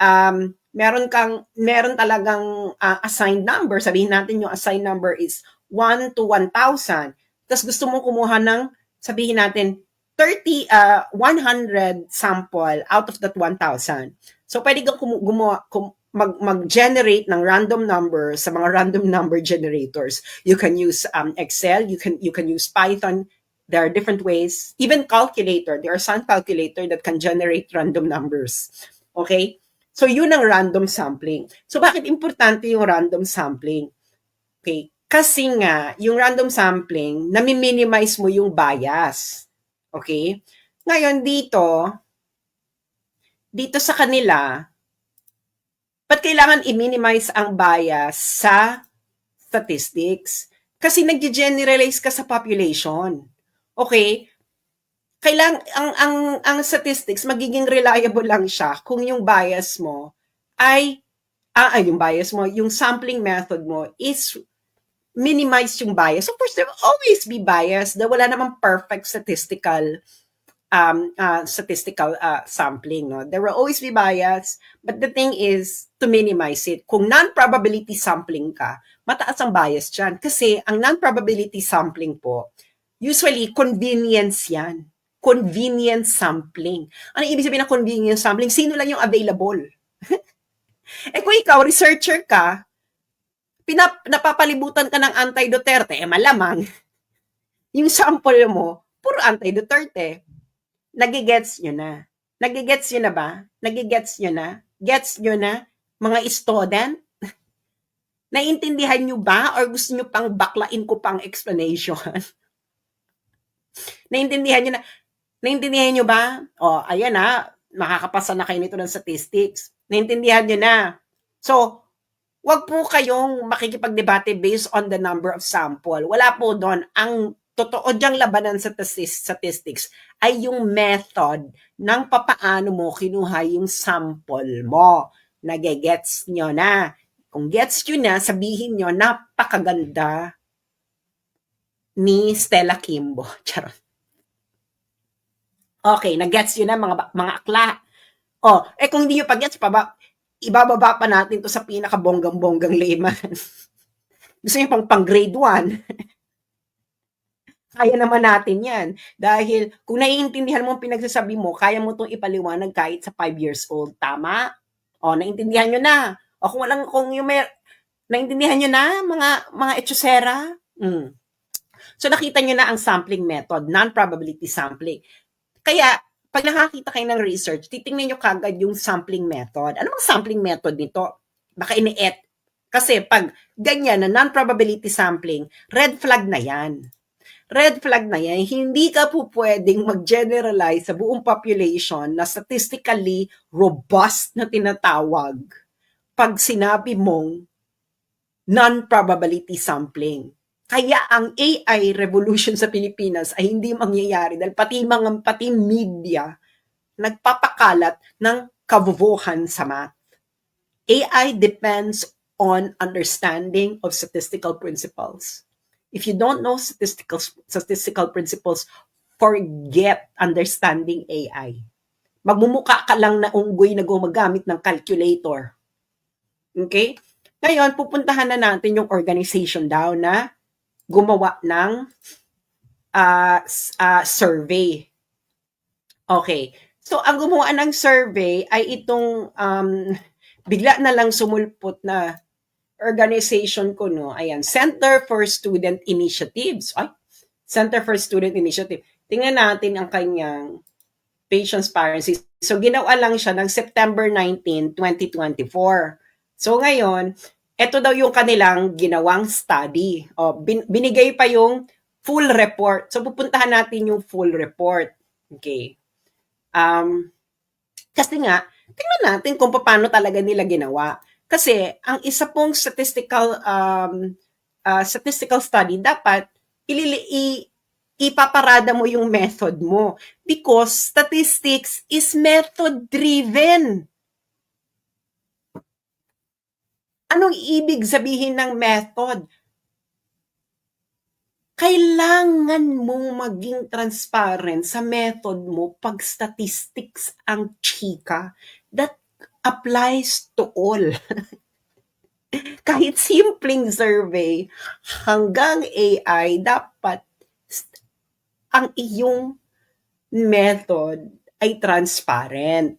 um, meron kang, meron talagang uh, assigned number. Sabihin natin yung assigned number is 1 to 1,000. Tapos gusto mong kumuha ng, sabihin natin, 30, uh, 100 sample out of that 1,000. So, pwede kang gumawa, kum, mag, mag-generate ng random number sa mga random number generators. You can use um, Excel, you can you can use Python. There are different ways. Even calculator, there are some calculator that can generate random numbers. Okay? So, yun ang random sampling. So, bakit importante yung random sampling? Okay? Kasi nga, yung random sampling, nami-minimize mo yung bias. Okay? Ngayon, dito, dito sa kanila, Ba't kailangan i-minimize ang bias sa statistics? Kasi nag-generalize ka sa population. Okay? Kailang ang ang ang statistics magiging reliable lang siya kung yung bias mo ay ah, ay yung bias mo, yung sampling method mo is minimize yung bias. Of course, there will always be bias. Da wala namang perfect statistical um, uh, statistical uh, sampling. No? There will always be bias, but the thing is to minimize it. Kung non-probability sampling ka, mataas ang bias dyan. Kasi ang non-probability sampling po, usually convenience yan. Convenience sampling. Ano ibig sabihin ng convenience sampling? Sino lang yung available? eh kung ikaw, researcher ka, pinap napapalibutan ka ng anti-Duterte, eh malamang, yung sample mo, puro anti-Duterte nagigets nyo na. Nagigets nyo na ba? Nagigets nyo na? Gets nyo na? Mga student? Naiintindihan nyo ba? Or gusto nyo pang baklain ko pang explanation? Naiintindihan nyo na? Naiintindihan nyo ba? O, ayan na. Makakapasa na kayo nito ng statistics. Naiintindihan nyo na. So, wag po kayong makikipagdebate based on the number of sample. Wala po doon. Ang totoo diyang labanan sa statistics ay yung method ng papaano mo kinuha yung sample mo. Nagegets nyo na. Kung gets nyo na, sabihin nyo, napakaganda ni Stella Kimbo. Charot. Okay, nag-gets nyo na mga, mga akla. Oh, eh kung hindi nyo pa-gets, pa ibababa pa natin to sa pinaka-bonggang-bonggang layman. Gusto nyo pang pang grade 1. kaya naman natin yan. Dahil kung naiintindihan mo ang pinagsasabi mo, kaya mo itong ipaliwanag kahit sa 5 years old. Tama? O, naiintindihan nyo na. O kung walang, kung yung may, naiintindihan nyo na, mga, mga etchosera? Mm. So, nakita nyo na ang sampling method, non-probability sampling. Kaya, pag nakakita kayo ng research, titingnan nyo kagad yung sampling method. Ano bang sampling method nito? Baka ini-et. Kasi pag ganyan na non-probability sampling, red flag na yan red flag na yan. Hindi ka po pwedeng mag-generalize sa buong population na statistically robust na tinatawag pag sinabi mong non-probability sampling. Kaya ang AI revolution sa Pilipinas ay hindi mangyayari dahil pati mga pati media nagpapakalat ng kabubuhan sa math. AI depends on understanding of statistical principles. If you don't know statistical statistical principles, forget understanding AI. Magmumuka ka lang na unggoy na gumagamit ng calculator. Okay? Ngayon, pupuntahan na natin yung organization daw na gumawa ng uh, uh, survey. Okay. So, ang gumawa ng survey ay itong um, bigla na lang sumulpot na organization ko, no, ayan, Center for Student Initiatives. Ay, Center for Student Initiative. Tingnan natin ang kanyang page transparency. So, ginawa lang siya ng September 19, 2024. So, ngayon, ito daw yung kanilang ginawang study. O, bin, binigay pa yung full report. So, pupuntahan natin yung full report. Okay. Um, kasi nga, tingnan natin kung paano talaga nila ginawa. Kasi ang isa pong statistical um, uh, statistical study dapat ilili i- ipaparada mo yung method mo because statistics is method driven. Anong ibig sabihin ng method? Kailangan mong maging transparent sa method mo pag statistics ang chika. That applies to all. Kahit simpleng survey hanggang AI, dapat ang iyong method ay transparent.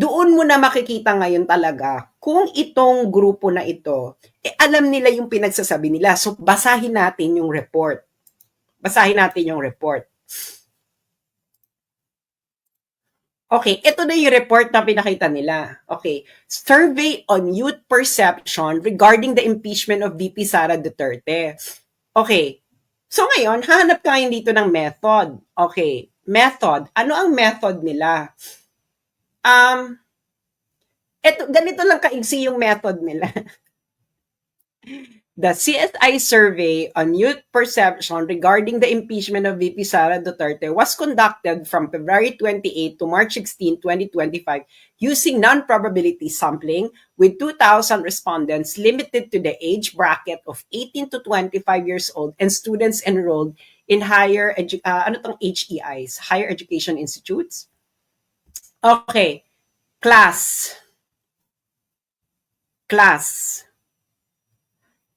Doon mo na makikita ngayon talaga kung itong grupo na ito, eh, alam nila yung pinagsasabi nila. So, basahin natin yung report. Basahin natin yung report. Okay, ito na yung report na pinakita nila. Okay, survey on youth perception regarding the impeachment of VP Sara Duterte. Okay, so ngayon, hanap ka dito ng method. Okay, method. Ano ang method nila? Um, eto, ganito lang kaigsi yung method nila. The CSI survey on youth perception regarding the impeachment of VP Sara Duterte was conducted from February 28 to March 16, 2025 using non-probability sampling with 2,000 respondents limited to the age bracket of 18 to 25 years old and students enrolled in higher edu- uh, ano tong HEIs, higher education institutes. Okay. Class. Class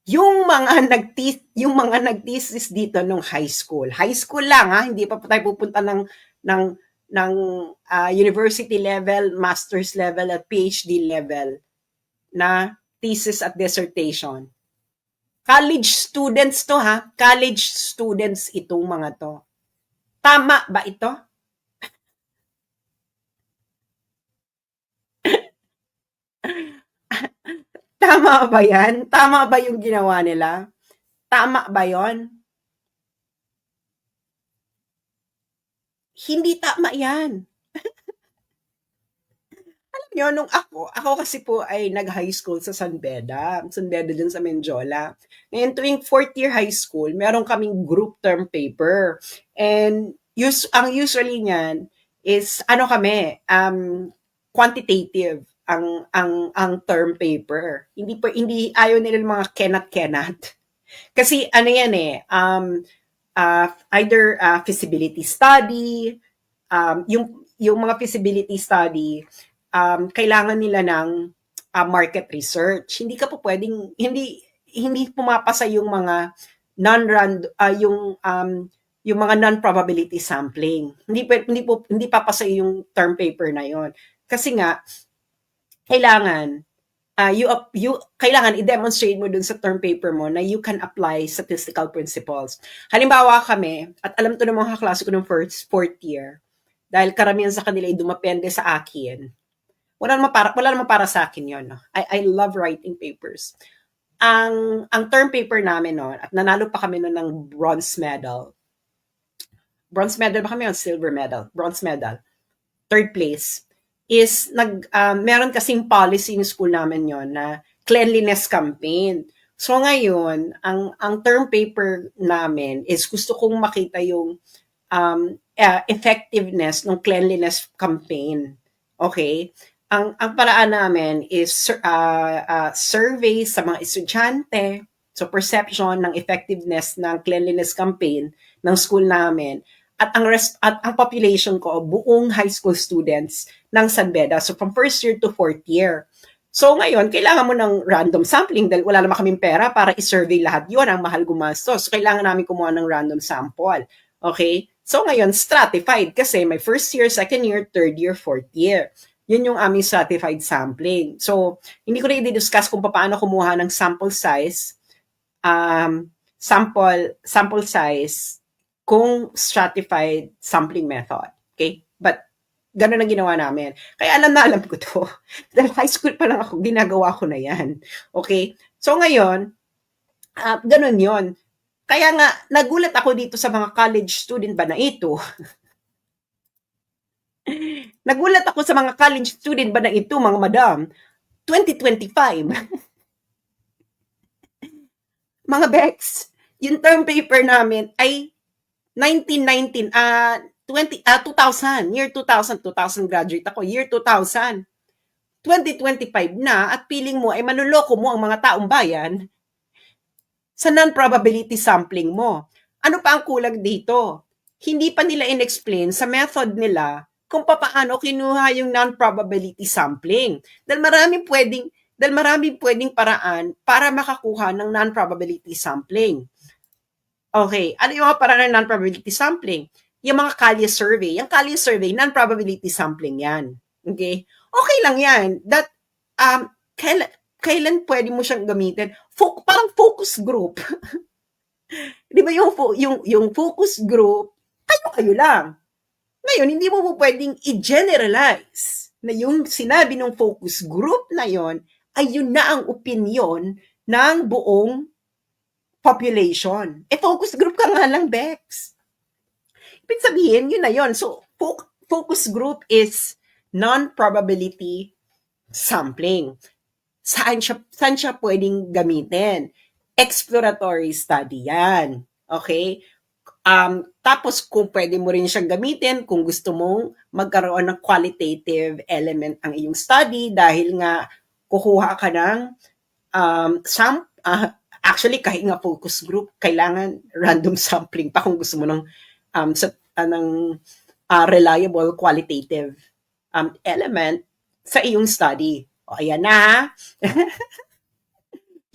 yung mga nagtis yung mga nagthesis dito nung high school. High school lang ha, hindi pa tayo pupunta ng ng ng uh, university level, master's level at PhD level na thesis at dissertation. College students to ha, college students itong mga to. Tama ba ito? Tama ba yan? Tama ba yung ginawa nila? Tama ba yon? Hindi tama yan. Alam nyo, nung ako, ako kasi po ay nag-high school sa San Beda. San Beda dun sa Menjola. Ngayon, tuwing fourth year high school, meron kaming group term paper. And us ang usually niyan is, ano kami, um, quantitative ang ang ang term paper. Hindi pa hindi ayaw nila ng mga cannot cannot. Kasi ano yan eh, um uh, either uh, feasibility study, um yung yung mga feasibility study, um kailangan nila ng uh, market research. Hindi ka po pwedeng hindi hindi pumapasa yung mga non-rand uh, yung um yung mga non-probability sampling. Hindi hindi po hindi papasa yung term paper na yon. Kasi nga kailangan uh, you you kailangan i-demonstrate mo dun sa term paper mo na you can apply statistical principles. Halimbawa kami, at alam to ng mga klase ko ng first, fourth year, dahil karamihan sa kanila ay dumapende sa akin. Wala naman para, wala naman para sa akin yon. No? I, I love writing papers. Ang, ang term paper namin noon, at nanalo pa kami noon ng bronze medal. Bronze medal ba kami o silver medal? Bronze medal. Third place is nag um, meron kasing policy yung school namin yon na cleanliness campaign. So ngayon, ang ang term paper namin is gusto kong makita yung um, uh, effectiveness ng cleanliness campaign. Okay? Ang ang paraan namin is uh, uh, survey sa mga estudyante, so perception ng effectiveness ng cleanliness campaign ng school namin at ang rest, at ang population ko buong high school students ng San Beda. So from first year to fourth year. So ngayon, kailangan mo ng random sampling dahil wala naman kaming pera para i-survey lahat yon ang mahal gumastos. So kailangan namin kumuha ng random sample. Okay? So ngayon, stratified kasi may first year, second year, third year, fourth year. Yun yung aming stratified sampling. So, hindi ko na i-discuss kung paano kumuha ng sample size, um, sample, sample size kung stratified sampling method. Okay? But, ganun ang ginawa namin. Kaya alam na alam ko to. Dahil high school pa lang ako, ginagawa ko na yan. Okay? So ngayon, uh, ganun yon Kaya nga, nagulat ako dito sa mga college student ba na ito. nagulat ako sa mga college student ba na ito, mga madam. 2025. mga Bex, yung term paper namin ay 1919, ah, uh, 20, uh, 2000, year 2000, 2000 graduate ako, year 2000. 2025 na at piling mo ay manuloko mo ang mga taong bayan sa non-probability sampling mo. Ano pa ang kulag dito? Hindi pa nila in-explain sa method nila kung papaano kinuha yung non-probability sampling. Dahil maraming pwedeng dahil maraming pwedeng paraan para makakuha ng non-probability sampling. Okay, ano yung mga paraan ng non-probability sampling? Yung mga Kalye survey. Yung Kalye survey, non-probability sampling yan. Okay? Okay lang yan. That, um, kailan, kailan pwede mo siyang gamitin? Fo- parang focus group. Di ba yung, fo- yung, yung focus group, kayo-kayo lang. Ngayon, hindi mo po pwedeng i-generalize na yung sinabi ng focus group na yon ay yun na ang opinion ng buong population. Eh, focus group ka nga lang, Bex. Ibig sabihin, yun na yun. So, fo- focus group is non-probability sampling. Saan siya, saan siya pwedeng gamitin? Exploratory study yan. Okay? Um, tapos kung pwede mo rin siyang gamitin kung gusto mong magkaroon ng qualitative element ang iyong study dahil nga kukuha ka ng um, sam uh, actually kahit nga focus group kailangan random sampling pa kung gusto mo ng um, sa, uh, uh, reliable qualitative um, element sa iyong study. O ayan na.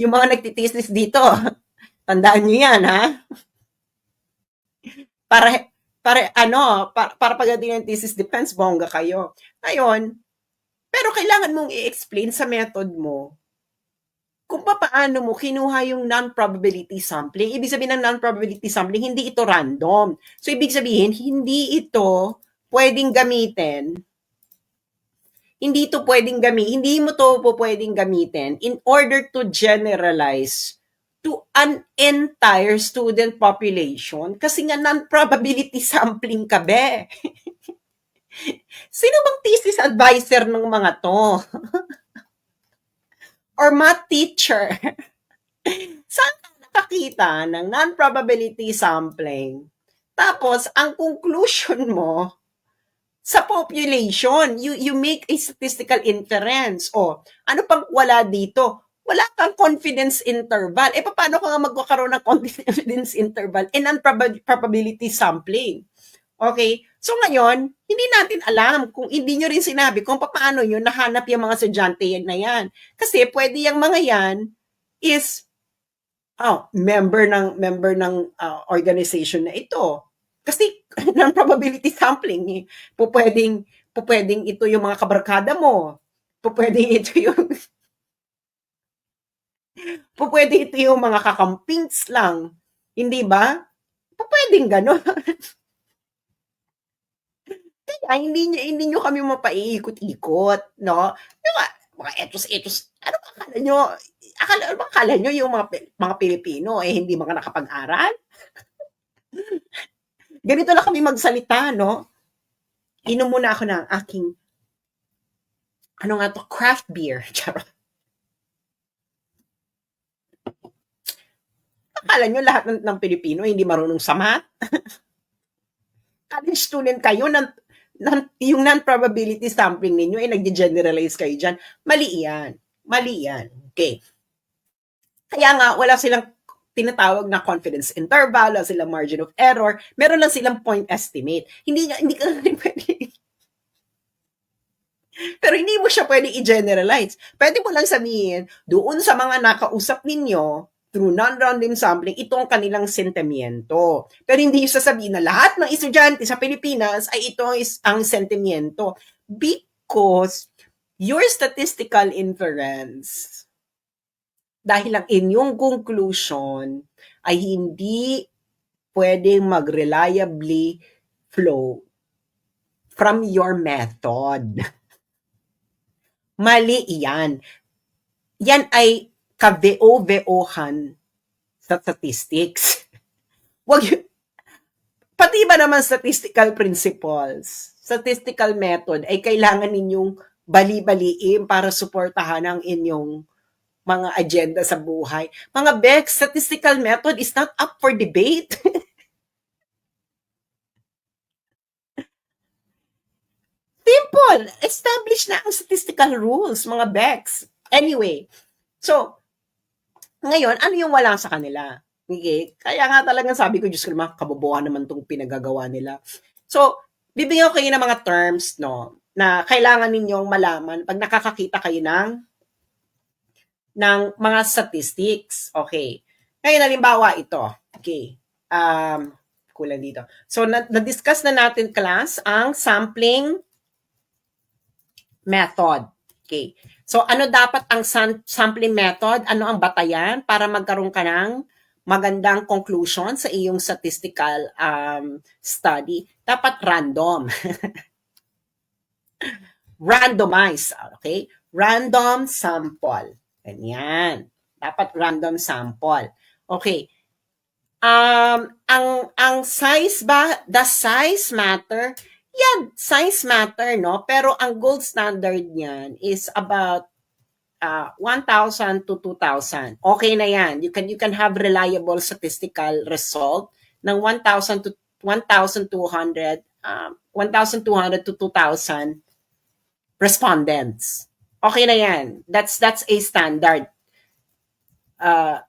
yung mga nagtitisis dito, tandaan nyo yan ha para para ano, para, para pagdating ng thesis defense, bongga kayo. Ngayon, pero kailangan mong i-explain sa method mo kung paano mo kinuha yung non-probability sampling. Ibig sabihin ng non-probability sampling, hindi ito random. So, ibig sabihin, hindi ito pwedeng gamitin hindi ito pwedeng gamitin, hindi mo to po pwedeng gamitin in order to generalize to an entire student population kasi nga non-probability sampling ka be. Sino bang thesis advisor ng mga to? Or math teacher? Saan ka nakakita ng non-probability sampling? Tapos, ang conclusion mo, sa population, you, you make a statistical inference. O, ano pang wala dito? wala kang confidence interval. Eh, paano ka nga magkakaroon ng confidence interval in probability sampling? Okay? So ngayon, hindi natin alam kung hindi nyo rin sinabi kung paano yun nahanap yung mga estudyante na yan. Kasi pwede yung mga yan is oh, member ng member ng uh, organization na ito. Kasi ng probability sampling, eh, po pwedeng, po pwedeng ito yung mga kabarkada mo. Po pwedeng ito yung Pupwede ito yung mga kakampings lang. Hindi ba? Pupwedeng gano'n. Kaya hindi nyo, hindi nyo kami mapaiikot-ikot, no? Yung mga, etos-etos, ano ba akala nyo? Akala, ano akala nyo yung mga, mga Pilipino eh hindi mga nakapag-aral? Ganito lang kami magsalita, no? Inom muna ako ng aking ano nga to, craft beer. Charot. Akala nyo lahat ng, ng Pilipino hindi marunong sa math? College student kayo, nan, nan, yung non-probability sampling ninyo, eh, nag-generalize kayo dyan. Mali yan. Mali yan. Okay. Kaya nga, wala silang tinatawag na confidence interval, wala silang margin of error, meron lang silang point estimate. Hindi, hindi ka pwede pero hindi mo siya pwede i-generalize. Pwede mo lang sabihin, doon sa mga nakausap ninyo, through non-random sampling, ito ang kanilang sentimiento. Pero hindi yung sasabihin na lahat ng estudyante sa Pilipinas ay ito is ang sentimiento. Because your statistical inference, dahil ang inyong conclusion ay hindi pwedeng mag-reliably flow from your method. Mali yan. Yan ay ka-VO-VO-han sa statistics. Wag. Pati ba naman statistical principles, statistical method ay kailangan ninyong bali-baliin para suportahan ang inyong mga agenda sa buhay. Mga Bex, statistical method is not up for debate. Simple. Establish na ang statistical rules, mga Bex. Anyway, so, ngayon, ano yung wala sa kanila? Okay? Kaya nga talagang sabi ko, Diyos ko naman, kabobohan naman itong pinagagawa nila. So, bibigyan ko kayo ng mga terms, no, na kailangan ninyong malaman pag nakakakita kayo ng ng mga statistics. Okay. Ngayon, halimbawa ito. Okay. Um, kulang dito. So, na- na-discuss na natin, class, ang sampling method. Okay. So, ano dapat ang sam- sampling method? Ano ang batayan para magkaroon ka ng magandang conclusion sa iyong statistical um, study? Dapat random. Randomize. Okay? Random sample. Ganyan. Dapat random sample. Okay. Um, ang ang size ba, the size matter? Yeah, size matter, no? Pero ang gold standard niyan is about uh, 1,000 to 2,000. Okay na yan. You can you can have reliable statistical result ng 1,000 to 1,200 um, 1,200 to 2,000 respondents. Okay na yan. That's that's a standard. Uh,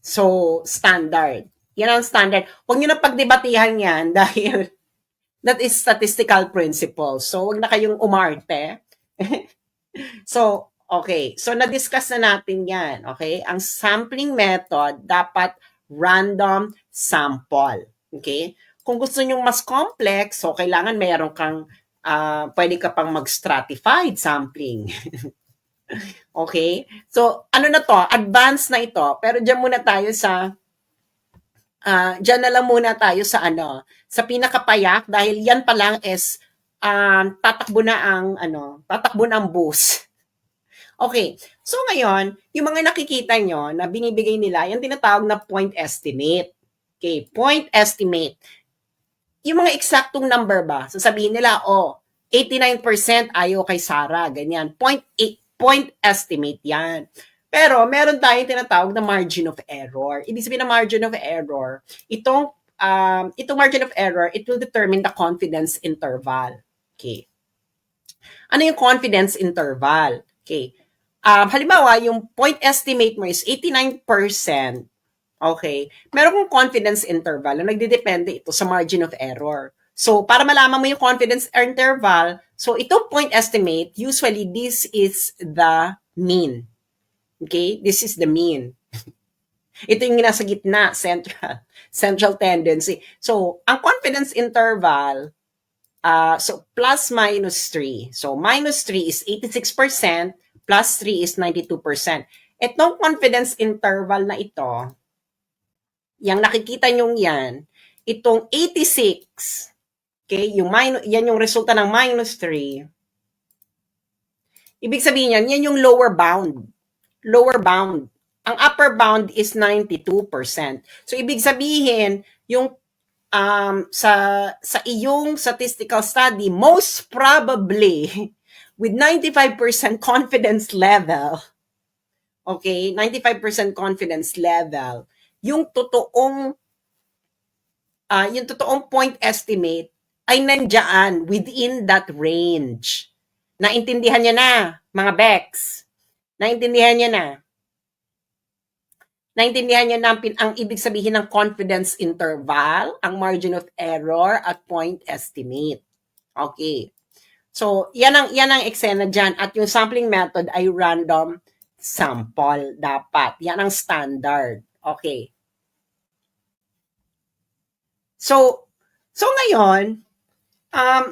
so, standard. Yan ang standard. Huwag nyo na pagdebatihan yan dahil that is statistical principle. So, huwag na kayong umarte. so, okay. So, na-discuss na natin yan. Okay? Ang sampling method dapat random sample. Okay? Kung gusto nyo mas complex, so kailangan mayroon kang uh, pwede ka pang mag-stratified sampling. okay? So, ano na to? Advanced na ito. Pero dyan muna tayo sa, uh, dyan na lang muna tayo sa ano, sa pinakapayak dahil yan pa lang is um, tatakbo na ang, ano, tatakbo na ang bus. Okay. So, ngayon, yung mga nakikita nyo na binibigay nila, yung tinatawag na point estimate. Okay, point estimate yung mga eksaktong number ba, sasabihin nila, oh, 89% ayaw kay Sarah, ganyan. Point, eight, point estimate yan. Pero meron tayong tinatawag na margin of error. Ibig sabihin na margin of error, itong, um, itong margin of error, it will determine the confidence interval. Okay. Ano yung confidence interval? Okay. Um, halimbawa, yung point estimate mo is 89%, Okay? Meron kong confidence interval na nagdidepende ito sa margin of error. So, para malaman mo yung confidence interval, so itong point estimate, usually this is the mean. Okay? This is the mean. ito yung nasa gitna, central, central tendency. So, ang confidence interval, uh, so plus minus 3. So, minus 3 is 86%, plus 3 is 92%. Itong confidence interval na ito, Yang nakikita nyo yan, itong 86, okay, yung minus, yan yung resulta ng minus 3. Ibig sabihin yan, yan yung lower bound. Lower bound. Ang upper bound is 92%. So, ibig sabihin, yung um, sa, sa iyong statistical study, most probably, with 95% confidence level, okay, 95% confidence level, yung totoong uh, yung totoong point estimate ay nandiyan within that range. Naintindihan niya na, mga Bex. Naintindihan niya na. Naintindihan niya na ang ibig sabihin ng confidence interval, ang margin of error at point estimate. Okay. So, yan ang, yan ang eksena dyan. At yung sampling method ay random sample dapat. Yan ang standard. Okay. So, so ngayon, um,